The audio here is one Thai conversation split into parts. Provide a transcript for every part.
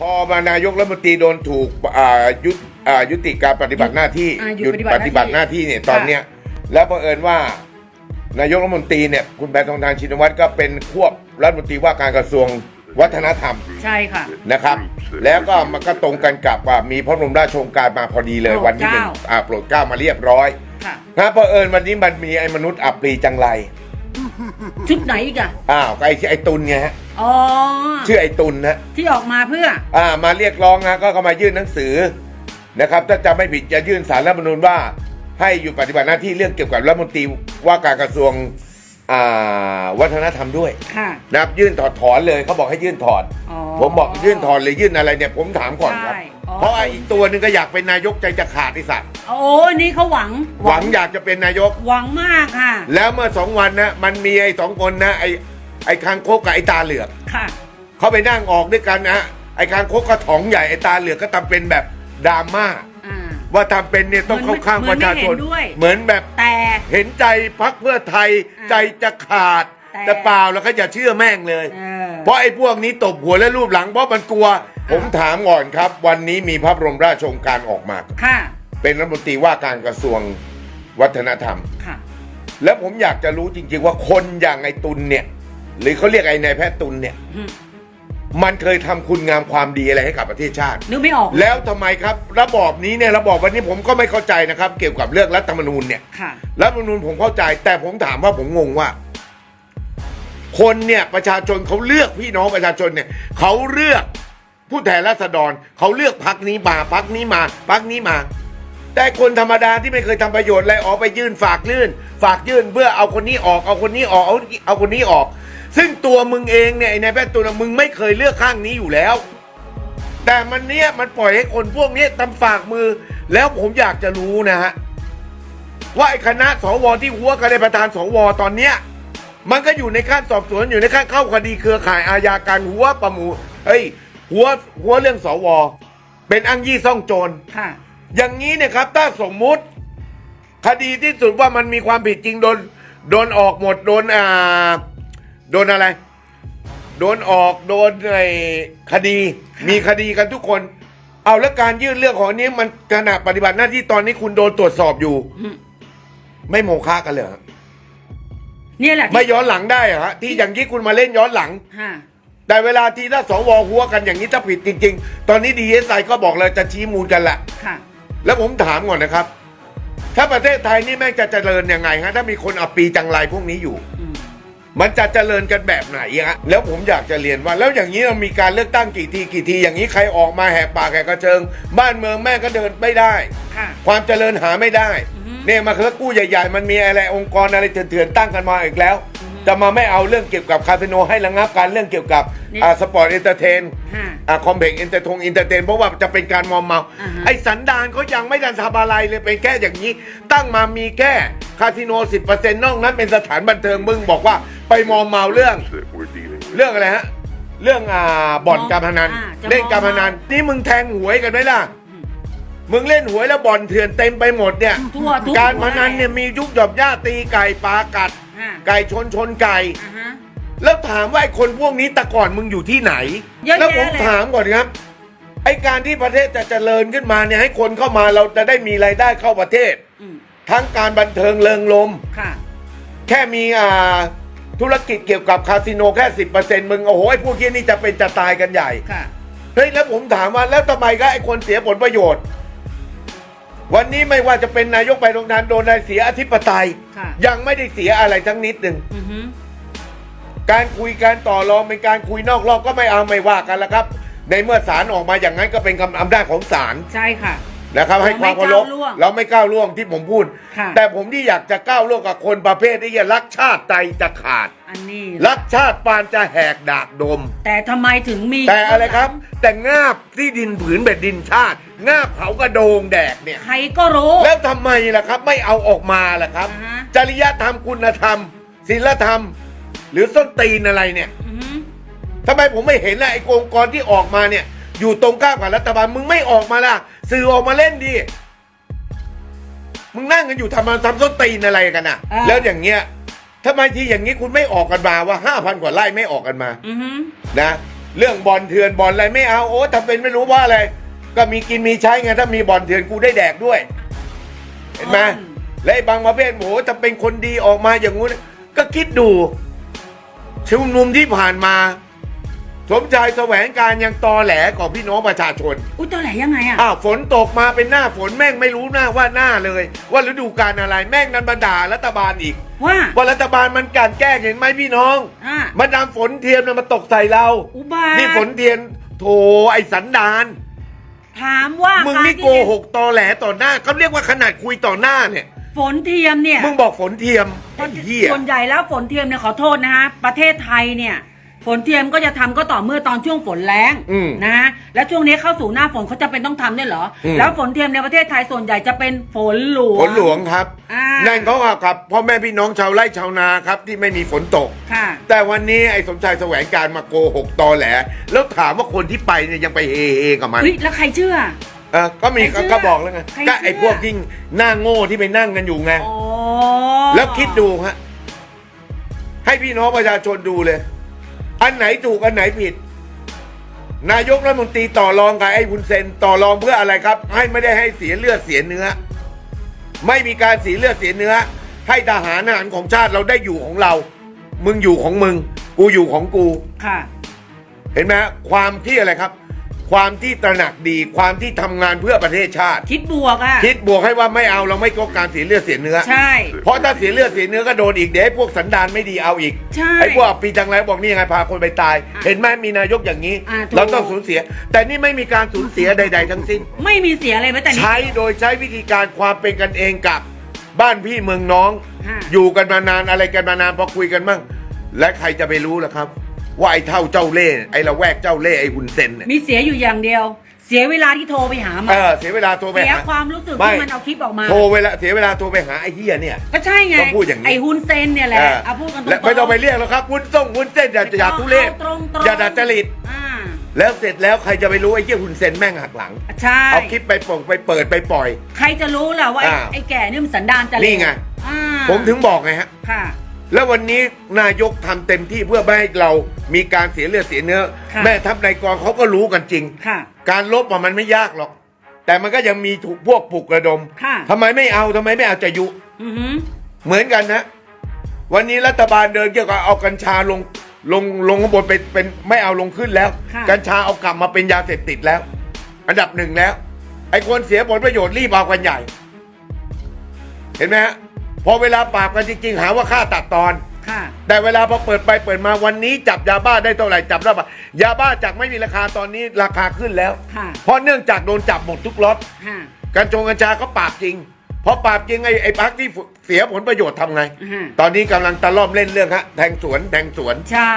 พอมานายกรัฐมนตรีโดนถูกอ่ายุตอ่ายุติการปฏิบัติหน้าที่อ่าหยุดปฏิบัติหน้าที่เนี่ยตอนเนี้ยแล้วบังเอิญว่านายกรัฐมนตรีเนี่ยคุณแพทองทานชินวัตรก็เป็นควบรัฐมนตรีว่าการกระทรวงวัฒนธรรมใช่ค่ะ นะครับ แล้วก็มันก็ตรงกันกับว่ามีพระบรมราชโองการมาพอดีเลยโปรดวันที่หนึ่งเกล้า อ่าโปรดเกล้ามาเรียบร้อยค่ะ นะเพอเอิญวันนี้มันมีไอ้มนุษย์อับปรีจังไร ชุดไหนอีกอะอ้าวก็ไอ้ไอ้ตุลไงฮะอ๋อชื่อไอ้ตุลนะที่ออกมาเพื่อ อ่ามาเรียกร้องนะก็ก็มายื่นหนังสือนะครับ ถ้าจะไม่ผิดจะยื่นสารรัฐธรรมนูญว่า ให้อยู่ปฏิบัติหน้าที่เรื่องเกี่ยวกับรัฐมนตรีว่าการกระทรวงอ่าวัฒนธรรมด้วยค่ะ นะครับยื่นถอดถอนเลยเขาบอกให้ยื่นถอนอ๋อผมบอกยื่นถอนเลยยื่นอะไรเนี่ยผมถามก่อนครับ ใช่อ๋อ เพราะไอ้อีกตัวหนึงก็อยากเป็นนายกใจจะขาดไอ้สัตว์โอ้อันนี่เขาหวังหวังอยากจะเป็นนายก หวังมากค่ะ แล้วเมื่อสองวันนะมันมีไอ้สองคนนะไอ้ไอ้คางคกกับไอ้ตาเหลือกค่ะ เขาไปนั่งออกด้วยกันนะไอ้คางคกก็ถองใหญ่ไอ้ตาเหลือกก็ทำเป็นแบบดราม่าอ่า ว่าทำเป็นเนี่ยต้องเข้าข้างเหปมือนระชาชนไม่เห็นด้วย เหมือนแบบแต่ เห็นใจพักเพื่อไทยอ่า ใจจะขาด แต่แต่เปล่าแล้วก็อย่าเชื่อแม่งเลย เออ เพราะไอ้พวกนี้ตบหัวและรูปหลังเพราะมันกลัว ผมถามก่อนครับ วันนี้มีพระบรมราชโองการออกมา ค่ะเป็นรัฐมนตรีว่าการกระทรวงวัฒนธรรม ค่ะแล้วผมอยากจะรู้จริงๆว่าคนอย่างไอ้ตุลเนี่ย หรือเขาเรียกไอ้นายแพทย์ตุลเนี่ย อืมมันเคยทำคุณงามความดีอะไรให้กับประเทศชาติ นึกไม่ออกแล้วทำไมครับ ระบอบนี้เนี่ยระบอบวันนี้ผมก็ไม่เข้าใจนะครับ เกี่ยวกับเรื่องรัฐธรรมนูญเนี่ยค่ะ รัฐธรรมนูญผมเข้าใจ แต่ผมถามว่าผมงงว่า คนเนี่ยประชาชนเขาเลือกพี่น้องประชาชนเนี่ยเขาเลือกผู้แทนราษฎรเขาเลือกพักนี้มาพักนี้มาพักนี้มา แต่คนธรรมดาที่ไม่เคยทำประโยชน์อะไรออกไปยื่นฝากยื่น ฝากยื่นเพื่อเอาคนนี้ออกเอาคนนี้ออกเอาเอาคนนี้ออก ซึ่งตัวมึงเองเนี่ยไอ้นแพทย์ตุลมึงไม่เคยเลือกข้างนี้อยู่แล้ว แต่มันเนี้ยมันปล่อยให้คนพวกนี้ตำฝากมือ แล้วผมอยากจะรู้นะฮะว่าไอ้คณะสวที่หัวกันในประธานสวตอนเนี้ย มันก็อยู่ในขั้นสอบสวนอยู่ในขั้นเข้าคดีเครือข่ายอาญาการหัวประมูลเฮ้ยหัวหัวเรื่องสว เป็นอ้างยี่ซ่องโจรค่ะ อย่างนี้เนี่ยครับ ถ้าสมมุติ คดีที่สุดว่ามันมีความผิดจริงโดนโดนออกหมดโดนอ่าโดนอะไร โดนออกโดนไอ้คดี มีคดีกันทุกคน เอาแล้วการยื่นเรื่องของอันนี้มันขณะปฏิบัติหน้าที่ตอนนี้คุณโดนตรวจสอบอยู่อืมไม่โมฆะกันเลย เหรอเนี่ยแหละที่ไม่ย้อนหลังได้เหรอฮะที่อย่างที่คุณมาเล่นย้อนหลังค่ะแต่เวลาที่ถ้าสวหัวกันอย่างนี้ถ้าผิดจริง ๆ ตอนนี้ดีเอสไอก็บอกเลยจะชี้มูลกันแหละ ค่ะแล้วผมถามก่อนนะครับ ถ้าประเทศไทยนี่แม่งจะเจริญยังไงฮะถ้ามีคนอับปีจังไรพวกนี้อยู่ อืมมันจะเจริญกันแบบไหนฮะแล้วผมอยากจะเรียนว่า แล้วอย่างนี้เรามีการเลือกตั้งกี่ทีกี่ทีอย่างนี้ใครออกมาแหกปากแหกกระเจิง บ้านเมืองแม่งก็เดินไม่ได้ ค่ะ ความเจริญหาไม่ได้อือฮึ เนี่ยมาคือกู้ใหญ่ ๆ มันมีอะไรองค์กรอะไรเถื่อนๆตั้งกันมาอีกแล้วอือฮึจะมาไม่เอาเรื่องเกี่ยวกับคาสิโนให้ระงับการเรื่องเกี่ยวกับนี่อ่าสปอร์ตเอนเตอร์เทนค่ะอ่าคอมเพล็กซ์เอนเตอร์ทงเอนเตอร์เทนเพราะว่าจะเป็นการมอมเมา อ่าฮะ ไอ้สันดานเขายังไม่ดันทำอะไรเลยเป็นแค่อย่างนี้ ตั้งมามีแค่คาสิโนสิบเปอร์เซ็นต์นอกนั้นเป็นสถานบันเทิงมึงบอกว่าไปมอมเมาเรื่อง that we're dealing with. เรื่องอะไรฮะ เรื่องอ่าบ่อนการพนัน อ่าจะเล่นการพมอมนัเมานนี่มึงแทงหวยกันไหมล่ะอื มมึงเล่นหวยแล้วบ่อนเถื่อนเต็มไปหมดเนี่ย ทั่วทุกการพนันเนี่ยมียุกหยอบย่าตีไก่ปลากัดค่ะไก่ชนชนไก่ อ่าฮะ แล้วถามว่าไอ้คนพวกนี้แต่ก่อนมึงอยู่ที่ไหน เยอะแยะแล้วผมเลย ถามก่อนครับ ไอ้การที่ประเทศจะเจริญขึ้นมาเนี่ยให้คนเข้ามาเราจะได้มีรายได้เข้าประเทศ อืมทั้งการบันเทิงเริงลมค่ะ แค่มีอ่าธุรกิจเกี่ยวกับคาสิโนแค่สิบเปอร์เซ็นต์มึง โอ้โหไอ้พวกนี้นี่จะเป็นจะตายกันใหญ่ ค่ะ เฮ้ยแล้วผมถามว่าแล้วทำไมก็ไอ้คนเสียผลประโยชน์ วันนี้ไม่ว่าจะเป็นนายกไปโรงงานโดนได้เสียอธิปไตย ค่ะยังไม่ได้เสียอะไรทั้งนิดหนึ่ง อือฮึการคุยการต่อรองเป็นการคุยนอกรอบก็ไม่เอาไม่ว่ากันแล้วครับ ในเมื่อศาลออกมาอย่างนั้นก็เป็นกำอำนาจของศาล ใช่ค่ะ นะครับ ให้ความเคารพเราไม่ก้าวล่วงเราไม่ก้าวล่วงที่ผมพูดค่ะแต่ผมที่อยากจะก้าวล่วงกับคนประเภทที่จะรักชาติใจจะขาด อันนี้รักชาติปานจะแหกดากดม แต่ทำไมถึงมี แต่อะไรครับ แต่งาบที่ดินผืนแผ่นดินชาติงาบเขากระโดงแดกเนี่ยใครก็รู้ แล้วทำไมล่ะครับ ไม่เอาออกมาล่ะครับอ่าฮะจริยธรรมคุณธรรมศีลธรรม หรือส้นตีนอะไรเนี่ยอือฮึทำไมผมไม่เห็นล่ะไอ้องค์กรที่ออกมาเนี่ย อยู่ตรงข้ามกับรัฐบาลมึงไม่ออกมาล่ะ สื่อออกมาเล่นดิมึงนั่งกันอยู่ทำมาทำส้นตีนอะไรกันอะแล้วอย่างเงี้ยทำไมทีอย่างนี้คุณไม่ออกกันมาว่าห้าพันกว่าไร่ไม่ออกกันมา อือฮึนะเรื่องบอลเถื่อนบอลอะไรไม่เอาโอ้ทำเป็นไม่รู้ว่าอะไร ก็มีกินมีใช้ไงถ้ามีบอลเถื่อนกูได้แดกด้วย เห็นไหมอืมและไอ้บางประเภทโหถ้าเป็นคนดีออกมาอย่างงู้นก็คิดดูชุมนุมที่ผ่านมา สมชายแสวงการยังตอแหลกับพี่น้องประชาชน อุ้ยตัวไหนยังไงอะ อ้าวฝนตกมาเป็นหน้าฝนแม่งไม่รู้หน้าว่าหน้าเลย ว่าฤดูกาลอะไรแม่งนันบันดารัฐบาลอีก ว่า ว่ารัฐบาลมันกลันแกล้งเห็นไหมพี่น้องอ่ามันนำฝนเทียมเนี่ยมาตกใส่เรา อุบาทนี่ฝนเทียนโถไอสันดานถามว่ามึงการนี่ที่โกหกตอแหลต่อหน้าเขาเรียกว่าขนาดคุยต่อหน้าเนี่ย ฝนเทียมเนี่ยมึงบอกฝนเทียมไอ้เหี้ยส่วนใหญ่แล้วฝนเทียมเนี่ยขอโทษนะฮะประเทศไทยเนี่ย ฝนเทียมก็จะทำก็ต่อเมื่อตอนช่วงฝนแรงอืมนะฮะแล้วช่วงนี้เข้าสู่หน้าฝนเขาจะเป็นต้องทำด้วยเหรออม แล้วฝนเทียมในประเทศไทยส่วนใหญ่จะเป็นฝนหลวง ฝนหลวงครับอ่า นั่นเขาเอากับพ่อแม่พี่น้องชาวไร่ชาวนาครับที่ไม่มีฝนตก ค่ะ แต่วันนี้ไอ้สมชายแสวงการมาโกหกตอแหล แล้วถามว่าคนที่ไปเนี่ยยังไปเฮเฮกับมัน เฮ้ยแล้วใครเชื่อ เออก็มีใครเชื่อก็บอกแล้วไงใครก็ไอ้เชื่อพวกที่หน้าโง่ที่ไปนั่งกันอยู่ไงอ๋อแล้วคิดดูฮะให้พี่น้องประชาชนดูเลย อันไหนถูกอันไหนผิด นายกรัฐมนตรีต่อรองกับไอ้บุญเซนต่อรองเพื่ออะไรครับ ให้ไม่ได้ให้เสียเลือดเสียเนื้อ ไม่มีการเสียเลือดเสียเนื้อ ให้ทหารทหารของชาติเราได้อยู่ของเรา มึงอยู่ของมึง กูอยู่ของกู ค่ะ เห็นไหมฮะความที่อะไรครับ ความที่ตระหนักดีความที่ทำงานเพื่อประเทศชาติ คิดบวกอะ คิดบวกให้ว่าไม่เอาเราไม่ต้องการเสียเลือดเสียเนื้อ ใช่ เพราะถ้าเสียเลือดเสียเนื้อก็โดนอีกเดี๋ยวไอ้พวกสันดานไม่ดีเอาอีกใช่ไอ้พวกปีจังไรบอกนี่ยังไงพาคนไปตาย อะเห็นไหมมีนายกอย่างนี้ อะถูก เราต้องสูญเสีย แต่นี่ไม่มีการสูญเสียใด ๆ ทั้งสิ้น ไม่มีเสียอะไรแม้แต่นิด ใช้โดยใช้วิธีการความเป็นกันเองกับบ้านพี่เมืองน้องค่ะอยู่กันมานานอะไรกันมานานพอคุยกันบ้างและใครจะไปรู้ล่ะครับ ว่าไอ้เท่าเจ้าเล่ห์ไอ้ละแวกเจ้าเล่ห์ไอ้หุ่นเซนเนี่ยมีเสียอยู่อย่างเดียว เสียเวลาที่โทรไปหามัเอนอเสียเวลาโทรไปเสียหา ความรู้สึกไม่ ที่มันเอาคลิปออกมา โทรเวลาเสียเวลาโทรไปหาไอ้เฮียเนี่ย ก็ใช่ไง ต้องพูดอย่างนี้ ไอ้ฮุนเซนเนี่ยแหละเออเอาพูดกันตรงๆและไม่ต้องไปเรียกหรอกครับวุ้นส่งวุ้นเส้นอย่าอย่าทุเรศอาตรงๆอย่าดัดจริตอ่าแล้วเสร็จแล้วใครจะไปรู้ไอ้เหี้ยหุ่นเซนแม่งหักหลัง ใช่ เอาคลิปไปปล่งไปเปิดไปปล่อย ใครจะรู้ล่ะว่าไอ้อ่าไอ้แก่นี่มันสันดานจะเลวนี่ไง อ่าผมถึงบอกไงฮะ ค่ะ แล้ววันนี้นายกทำเต็มที่เพื่อไม่ให้เรามีการเสียเลือดเสียเนื้อ ค่ะแม่ทัพนายกองเขาก็รู้กันจริง ค่ะการลบอะมันไม่ยากหรอก แต่มันก็ยังมีถูกพวกปลุกระดมค่ะ ทำไมไม่เอาทำไมไม่เอาจะยุ อือหือ เหมือนกันนะ วันนี้รัฐบาลเดินเกี่ยวกับเอากัญชาลงลงลงข้างบนเป็นเป็นไม่เอาลงขึ้นแล้ว ค่ะ กัญชาเอากลับมาเป็นยาเสพติดแล้ว อันดับหนึ่งแล้ว ไอ้คนเสียผลประโยชน์รีบเอากันใหญ่ เห็นไหมฮะ พอเวลาปราบกันจริงๆ หาว่าฆ่าตัดตอน ค่ะ แต่เวลาพอเปิดไปเปิดมาวันนี้จับยาบ้าได้เท่าไหร่จับได้ปะยาบ้าจากไม่มีราคาตอนนี้ราคาขึ้นแล้ว ค่ะ เพราะเนื่องจากโดนจับหมดทุกล็อตค่ะกัญชงกัญชาเขาปราบจริงพอปราบจริงไอ้ไอ้พักที่เสียผลประโยชน์ทำไงอือฮะตอนนี้กำลังตะล่อมเล่นเรื่องฮะแทงสวนแทงสวน ใช่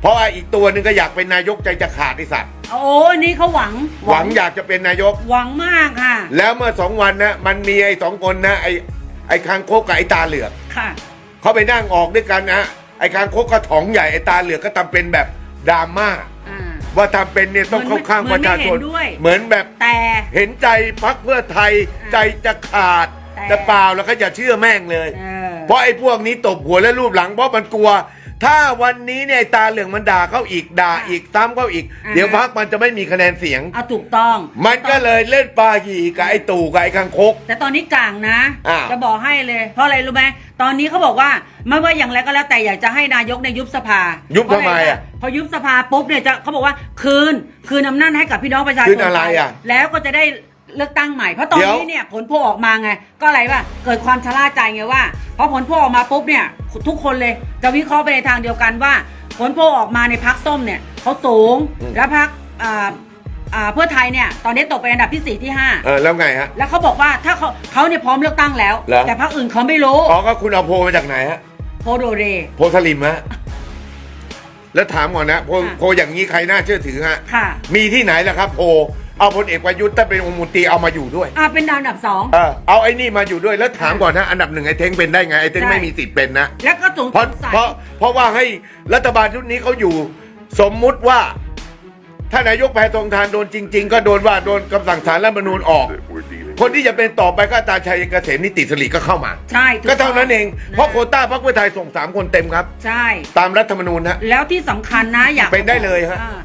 เพราะว่าอีกตัวหนึ่งก็อยากเป็นนายกใจจะขาดไอสัตว์โอ้อันนี้เขาหวังหวังอยากจะเป็นนายก หวังมากค่ะ แล้วเมื่อสองวันนะมันมีไอ้สองคนนะไอ้ ไอ้คางคกกับไอ้ตาเหลือกค่ะ เขาไปนั่งออกด้วยกันนะไอ้คางคกก็ถองใหญ่ไอ้ตาเหลือกก็ทำเป็นแบบดราม่าอ่า ว่าทำเป็นเนี่ยต้องเข้าข้างประชาชน เหมือนไม่เห็นด้วย เหมือนแบบแต่ เห็นใจพักเพื่อไทยอ่าใจจะขาดแต่ แต่เปล่าแล้วก็อย่าเชื่อแม่งเลยเออ เพราะไอ้พวกนี้ตบหัวและรูปหลังเพราะมันกลัว ถ้าวันนี้เนี่ยไอ้ตาเหลืองมันด่าเขาอีกด่าอีกซ้ำเขาอีก อ่า เดี๋ยวพักมันจะไม่มีคะแนนเสียง เอาถูกต้อง มันก็เลยเล่นปลาหีกับไอ้ตู่กับไอ้คังคก แต่ตอนนี้กลางนะอ้าวจะบอกให้เลย เพราะอะไรรู้ไหมตอนนี้เขาบอกว่าไม่ว่าอย่างไรก็แล้วแต่อยากจะให้นายกในยยุบสภายุบทำไมอะเพราะยุบสภาปุ๊บเนี่ยจะเขาบอกว่าคืนคืนอำนาจให้กับพี่น้องประชาชนคืนอะไรอะ แล้วก็จะได้ เลือกตั้งใหม่ เพราะตอนเดี๋ยว นี้เนี่ยผลโพลออกมาไง ก็อะไรว่าเกิดความชะล่าใจไงว่าพอผลโพลออกมาปุ๊บเนี่ยทุกคนเลยจะวิเคราะห์ไปในทางเดียวกันว่า ผลโพลออกมาในพักส้มเนี่ยเขาสูงแล้วพักเพื่อไทยเนี่ยตอนนี้ตกไปอันดับที่สี่ที่ห้าเออแล้วไงฮะ แล้วเขาบอกว่าถ้าเขาเขาเนี่ยพร้อมเลือกตั้งแล้ว เหรอ แต่พรรคอื่นเขาไม่รู้อ๋อก็คุณเอาโพลมาจากไหนฮะ โพโดเร โพลสลิมฮะ แล้วถามก่อนนะโพลค่ะ โพลอย่างนี้ใครน่าเชื่อถือฮะ ค่ะ มีที่ไหนล่ะครับ โพล เอาพลเอกประยุทธ์ถ้าเป็นองค์มนตรีเอามาอยู่ด้วยอ่าเป็นอันดับสอง เออเอาไอ้นี่มาอยู่ด้วยแล้วถามก่อนนะอันดับหนึ่งไอ้เท้งเป็นได้ไงไอ้เท้งใช่ ไม่มีสิทธิ์เป็นนะแล้วก็สงเพราะสัยเพราะเพราะว่าให้รัฐบาลชุดนี้เขาอยู่ สมมุติว่าถ้านายกแพทองทานโดนจริง ๆ ก็โดนว่าโดนคำสั่งศาลรัฐธรรมนูญออกคนที่จะเป็นต่อไปก็อาจารย์ชัยเกษมนิติสิริก็เข้ามา ใช่ถูก็เท่านั้นเองะเพราะโควต้าพรรคเพื่อไทยส่งสามคนเต็มครับ ใช่ ตามรัฐธรรมนูญฮะ แล้วที่สำคัญนะอยากเป็นได้เลยฮะ อ่า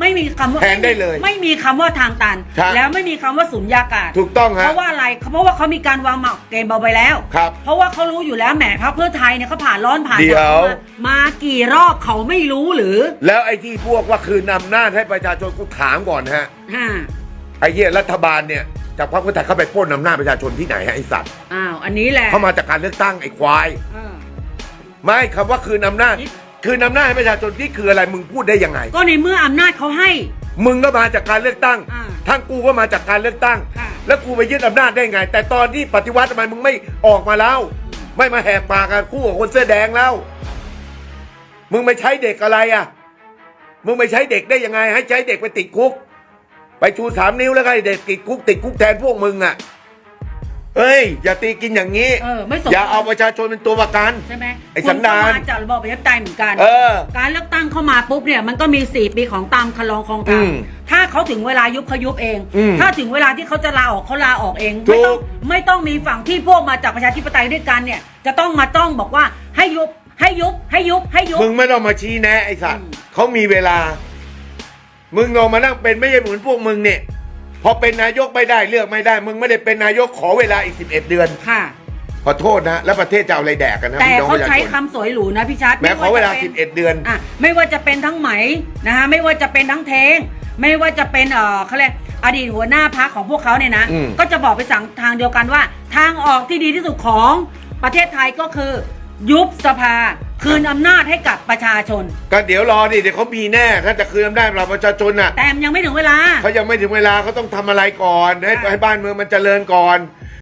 ไม่มีคำว่าแทนได้เลยไม่มีคำว่าทางตัน ครับแล้วไม่มีคำว่าสุญญากาศถูกต้องเพฮะราะว่าอะไรเพราะว่าเขามีการวางหมากเกมเอาไว้แล้ว ครับเพราะว่าเขารู้อยู่แล้วแหมพรรคเพื่อไทยเนี่ยเขาผ่านร้อนผ่านหเดี๋นาวยวมามากี่รอบเขาไม่รู้หรือแล้วไอ้ที่พวกว่าคืนอำนาจให้ประชาชนกูถามก่อนฮะฮะไอ้เหี้ยรัฐบาลเนี่ยจากพรรคเพื่อไทยเข้าไปปล้นอำนาจประชาชนที่ไหนฮะไอ้สัตว์อ้าวอันนี้แหละเข้ามาจากการเลือกตั้งไอ้ควาย เออ ไม่คำว่าคืนอำนาจนี่ คืนอำนาจให้ประชาชนที่คืออะไรมึงพูดได้ยังไง ก็ในเมื่ออำนาจเขาให้ มึงก็มาจากการเลือกตั้ง อ่าทั้งกูก็มาจากการเลือกตั้ง ค่ะ แล้วกูไปยึดอำนาจได้ไง แต่ตอนที่ปฏิวัติทำไมมึงไม่ออกมาแล้ว ไม่มาแหกปากกันคู่กับคนเสื้อแดงแล้ว มึงไม่ใช้เด็กอะไรอะ มึงไม่ใช้เด็กได้ยังไง ให้ใช้เด็กไปติดคุก ไปชูสามนิ้วแล้วก็ให้เด็กติดคุกติดคุกแทนพวกมึงอะ เอ้ย อย่าตีกินอย่างนี้ เออไม่สมอย่าเอาประชาชนเป็นตัวประกัน ใช่ไหมไอ้สันดาน คุณก็มาจากระบอบประชาธิปไตยเหมือนกัน เออ การเลือกตั้งเข้ามาปุ๊บเนี่ยมันก็มีสี่ปีของตามคลองคลองธรรอืมมถ้าเขาถึงเวลายุบเขายุบเอง อืมถ้าถึงเวลาที่เขาจะลาออกเขาลาออกเอง ถูไม่กต้องไม่ต้องมีฝั่งที่พวกมาจากประชาธิปไตยด้วยกันเนี่ย จะต้องมาจ้องบอกว่าให้ยุบให้ยุบให้ยุบให้ยุบ มึงไม่ต้องมาชี้แนะไอ้สัตว์อืม เขามีเวลา มึงลองมานั่งเป็นไม่ใช่เหมือนพวกมึงเนี่ย พอเป็นนายกไม่ได้เลือกไม่ได้ มึงไม่ได้เป็นนายกขอเวลาอีก 11 เดือน ค่ะ ขอโทษนะ แล้วประเทศจะเอาอะไรแดกกันนะแต่พี่น้องเขาประชาใช้ชนคำสวยหรูนะพี่ชัดแม้ขอเวลา ไม่จะป็น11 เดือน อะไม่ว่าจะเป็นทั้งไหมนะฮะไม่ว่าจะเป็นทั้งเทง ไม่ว่าจะเป็นเออเขาเรียกอดีตหัวหน้าพักของพวกเขาเนี่ยนะ อืม ก็จะบอกไปสั่งทางเดียวกันว่า ทางออกที่ดีที่สุดของประเทศไทยก็คือ ยุบสภา คืนอำนาจให้กับประชาชน ก็เดี๋ยวรอดิเดี๋ยวเขามีแน่ถ้าจะคืนอำนาจเราประชาชนน่ะแต่มันยังไม่ถึงเวลา เขายังไม่ถึงเวลาเขาต้องทำอะไรก่อนให้ค่ะให้บ้านเมืองมันเจริญก่อน